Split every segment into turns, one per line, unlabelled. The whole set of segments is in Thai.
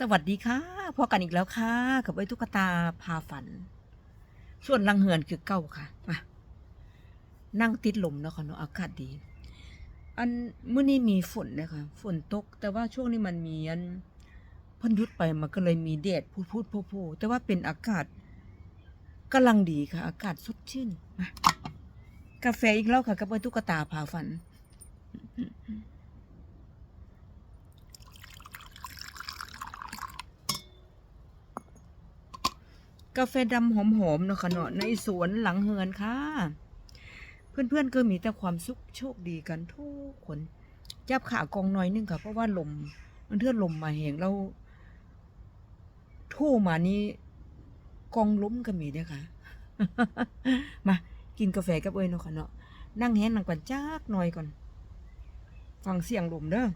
สวัสดีค่ะพอกันอีกแล้วค่ะ กับไอ้ตุ๊กตาพาฝัน ส่วนลังเหือนคือเก้าค่ะมานั่งติดลมเนาะค่ะเนาะอากาศดี อันเมื่อนี้มีฝนนะคะฝนตก แต่ว่าช่วงนี้มันมีอันพันยุดไปมันก็เลยมีแดดพูดพูดโพโพแต่ว่าเป็นอากาศกำลังดีค่ะ อากาศสดชื่นมากาแฟอีกแล้วค่ะกับไอ้ตุ๊กตาพาฝัน กาแฟดำหอมๆเนาะค่ะเนาะในสวนหลังเฮือนค่ะ เพื่อนๆก็มีแต่ความสุขโชคดีกันทุกคนจับขากองน้อยนึงค่ะ เพราะว่าลมมันเทื่อลมมาแหงเราทู่มานี้กองล้มก็มีเนี่ยค่ะ มากินกาแฟกับเอ้ยเนาะค่ะเนาะนั่งแห้งนั่งกันจักหน่อยก่อน ฟังเสียงลมเด้อ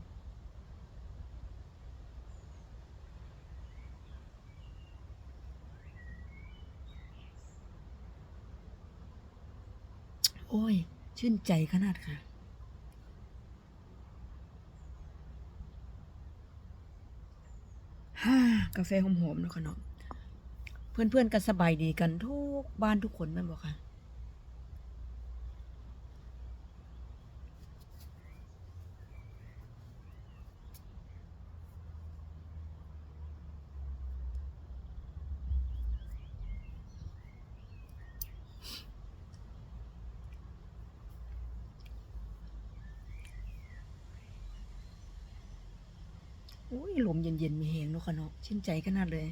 โอ้ย ชื่นใจขนาดค่ะฮ่ากาแฟหอมๆเนาะค่ะเนาะเพื่อนๆก็สบายดีกันทุกบ้านทุกคนแม่นบอกค่ะ อุ้ยลมเย็นๆมีแหงเนาะค่ะเนาะชื่นใจขนาดเลย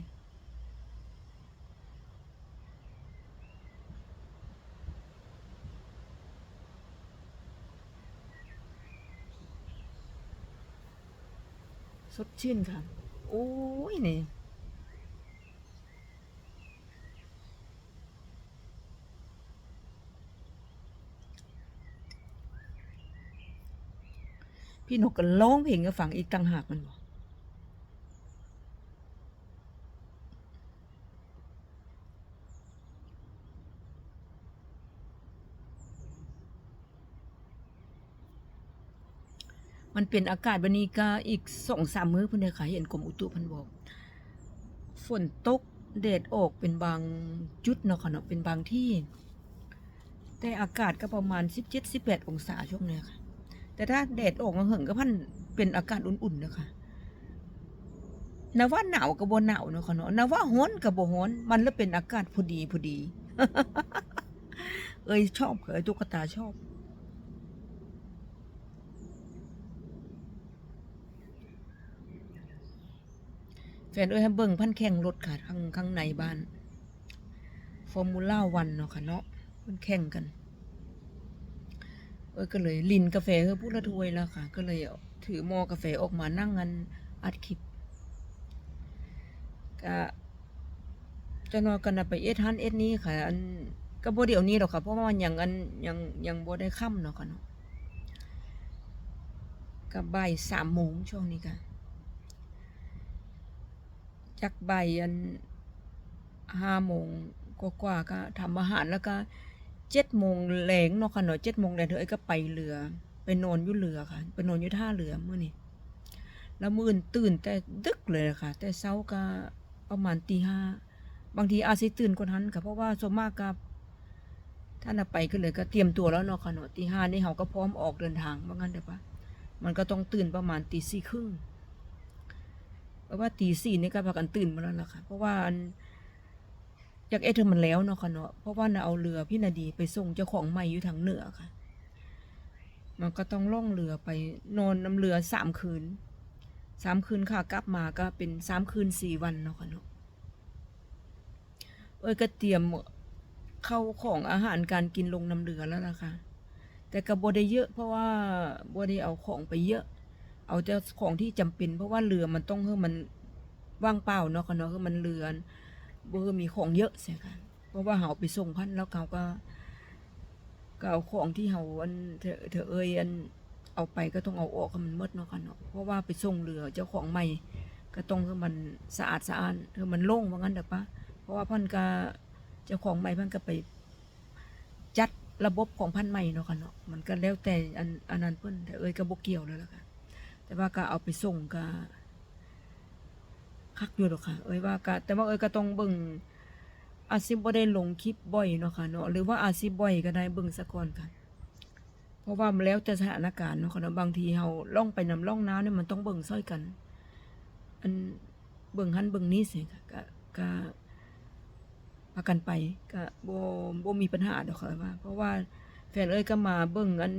สดชื่นค่ะโอ้ยนี่พี่นกก็ร้องเพลงกับฟังอีกต่างหากมันบอก มันเป็นอากาศบันนี้ก็อีกสองสามมื้อเพิ่นเค่ะเห็นกรมอุตุพันบอก ฝนตกแดดออกเป็นบางจุดเนาะค่ะเนาะเป็นบางที่ แต่อากาศก็ประมาณ17-18องศาช่วงเนี้ยค่ะ แต่ถ้าแดดออกมาเหิงก็พันเป็นอากาศอุ่นๆนะคะนาว่าหนาวกับบ่หนาวเนาะค่ะเนาะนาว่าร้อนกับบ่ร้อนมันแล้วเป็นอากาศพอดีพอดี เอ้ยชอบเอ้ยตุ๊กตาชอบ นเอ้ยให้เบิ่งพันแข่งรถค่ะข้างข้างในบ้านฟอร์มูล่าวันเนาะค่ะเนาะมันแข่งกัน เอ้ยก็เลยลินกาแฟเฮ้ยพูดละถ้วยแล้วค่ะ ก็เลยถือหม้อกาแฟออกมานั่งกันอัดคลิปก็จะนอนกันนะไปเอ็ดฮันเอ็ดนี้ค่ะ อันก็บ่เดี๋ยวนี้หรอกค่ะ เพราะว่ามันยังอันยังยังบ่ได้ค่ำเนาะค่ะเนาะกับบ่ายสามโมงช่วงนี้ค่ะ จากบ่ายอันห้าโมงกว่าๆก็ทำอาหารแล้วก็เจ็ดโมงแหลงเนาะค่ะเนาะเจ็ดโมงแหลงเธอไอ้ก็ไปเรือ ไปนอนอยู่เรือค่ะไปนอนอยู่ท่าเรือเมื่อนี้แล้วมื่ออื่นตื่นแต่ดึกเลยค่ะ แต่เช้าก็ประมาณตีห้าบางทีอาจสิตื่นกว่านั้นค่ะเพราะว่าส่วนมากก็ท่านไปก็เลยก็เตรียมตัวแล้วเนาะค่ะเนาะตีห้านี่เขาก็พร้อมออกเดินทางว่างั้นเดี๋ยวปะมันก็ต้องตื่นประมาณตีสี่ครึ่ง เพราะว่าตีสี่นี่ก็พากันตื่นมาแล้วล่ะค่ะ เพราะว่าอันอยากเอเธอมันแล้วเนาะค่ะเนาะ เพราะว่าน่ะเอาเรือพี่นาดีไปส่งเจ้าของใหม่อยู่ทางเหนือค่ะ มันก็ต้องล่องเรือไปนอนน้ำเรือสามคืนสามคืนค่ะกลับมาก็เป็นสามคืนสี่วันเนาะค่ะเนาะ เอ้ยก็เตรียมเข้าของอาหารการกินลงน้ำเรือแล้วล่ะค่ะ แต่ก็บ่ได้เยอะเพราะว่าบ่ได้เอาของไปเยอะ เอาแต่ของที่จำเป็น เพราะว่าเรือมันต้องให้มันว่างเปล่าเนาะค่ะเนาะคือมันเรือบ่มีของเยอะเสียค่ะเพราะว่าเฮาไปส่งพันแล้วเขาก็ก็เอาของที่เฮาอันเธอเธอเอ้ยอันเอาไปก็ต้องเอาออกมันหมดเนาะค่ะเนาะเพราะว่าไปส่งเรือเจ้าของใหม่ก็ต้องให้มันสะอาดสะอ้านให้มันโล่งว่างั้นเด้อปะเพราะว่าพันก็เจ้าของใหม่พันก็ไปจัดระบบของพันใหม่เนาะค่ะเนาะมันก็แล้วแต่อันอันนั้นเพิ่นแต่เอ้ยก็บ่เกี่ยวแล้วล่ะค่ะ แต่ว่าก็เอาไปส่งก็คักอยู่ดอกค่ะ เอ้ยว่าก็แต่ว่าเอ้ยก็ต้องเบิ่งอาจสิบ่ได้ลงคลิปบ่อยเนาะค่ะเนาะหรือว่าอาจสิบ่อยก็ได้เบิ่งซะก่อนค่ะ เพราะว่ามันแล้วแต่สถานการณ์เนาะค่ะเนาะบางทีเฮาล่องไปนำล่องน้ำเนี่ยมันต้องเบิ่งซ้อยกัน อันเบิ่งหันเบิ่งนี้สิค่ะก็ก็พากันไปก็บ่บ่มีปัญหาดอกค่ะว่า เพราะว่าแฟนเอ้ยก็มาเบิ่งอัน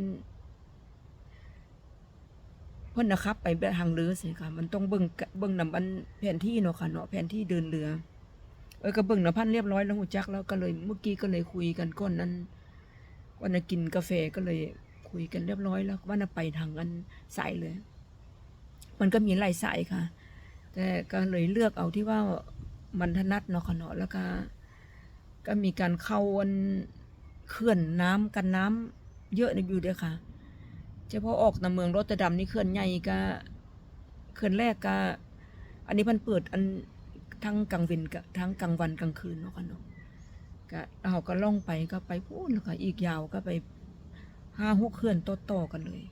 เพิ่นนะครับ ไปทางเรือสิค่ะ มันต้องเบิ่งเบิ่งนำอันแผนที่เนาะค่ะเนาะแผนที่เดินเรือ เอ้ยก็เบิ่งนำพันเรียบร้อยแล้วหูจักแล้วก็เลยเมื่อกี้ก็เลยคุยกันก่อนนั้นวันนกินกาแฟก็เลยคุยกันเรียบร้อยแล้วว่าน่ะไปทางอันสายเลย มันก็มีหลายสายค่ะ แต่ก็เลยเลือกเอาที่ว่ามันถนัดเนาะค่ะเนาะแล้วก็ก็มีการเข้าอันเขื่อนน้ำกันน้ำเยอะอยู่เด้อค่ะ เฉพาะออกนำเมืองโรตเตดัมนี่เขื่อนใหญ่ก็เขื่อนแรกก็ อันนี้มันเปิดอันทั้งกลางวันกับทั้งกลางวันกลางคืนเนาะค่ะเนาะก็เราก็ล่องไปก็ไปพูนแล้วก็อีกยาวก็ไปห้าหกเขื่อนต่อๆกันเลย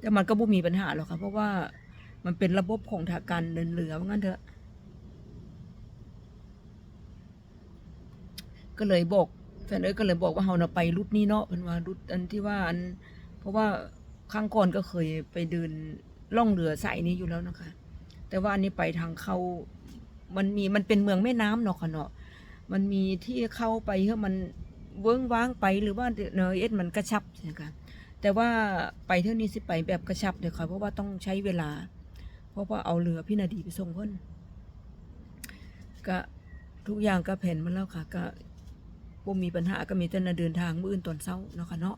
แต่มันก็บ่มีปัญหาหรอกค่ะเพราะว่ามันเป็นระบบของทางการเดินเรือว่างั้นเถอะก็เลยบอกแฟนเอ้ยก็เลยบอกว่าเฮาน่ะไปรุดนี้เนาะเพิ่นว่ารุดอันที่ว่าอันเพราะว่า ครั้งก่อนก็เคยไปเดินล่องเรือสายนี้อยู่แล้วนะคะ แต่ว่าอันนี้ไปทางเขามันมีมันเป็นเมืองแม่น้ำเนาะค่ะเนาะมันมีที่เข้าไปเพื่อมันเวิ้งว้างไปหรือว่าเนอเอ็ดมันกระชับใช่ไหมคะแต่ว่าไปเท่านี้สิไปแบบกระชับเดี๋ยวค่ะเพราะว่าต้องใช้เวลา เพราะว่าเอาเรือพี่นาดีไปส่งเพิ่นก็ทุกอย่างก็แผนมาแล้วค่ะ ก็บ่มีปัญหาก็มีแต่นเดินทางมืออื่นตอนเช้าเนาะค่ะเนาะ